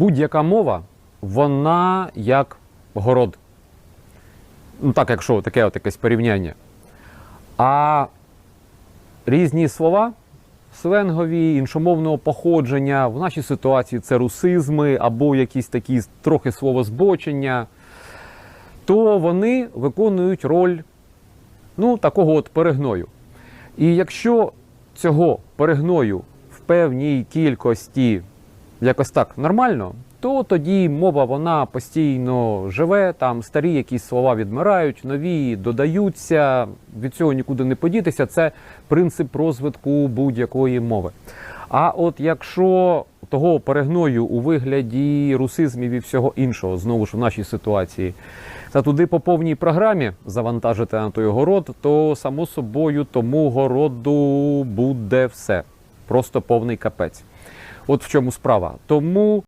Будь-яка мова, вона як город. Ну так, якщо таке от якесь порівняння. А різні слова сленгові, іншомовного походження, в нашій ситуації це русизми або якісь такі трохи словозбочення, то вони виконують роль ну, такого от перегною. І якщо цього перегною в певній кількості якось так нормально, то тоді мова вона постійно живе, там старі якісь слова відмирають, нові додаються, від цього нікуди не подітися. Це принцип розвитку будь-якої мови. А от якщо того перегною у вигляді русизмів і всього іншого, знову ж в нашій ситуації, та туди по повній програмі завантажити на той город, то само собою тому городу буде все. Просто повний капець. От в чому справа. Тому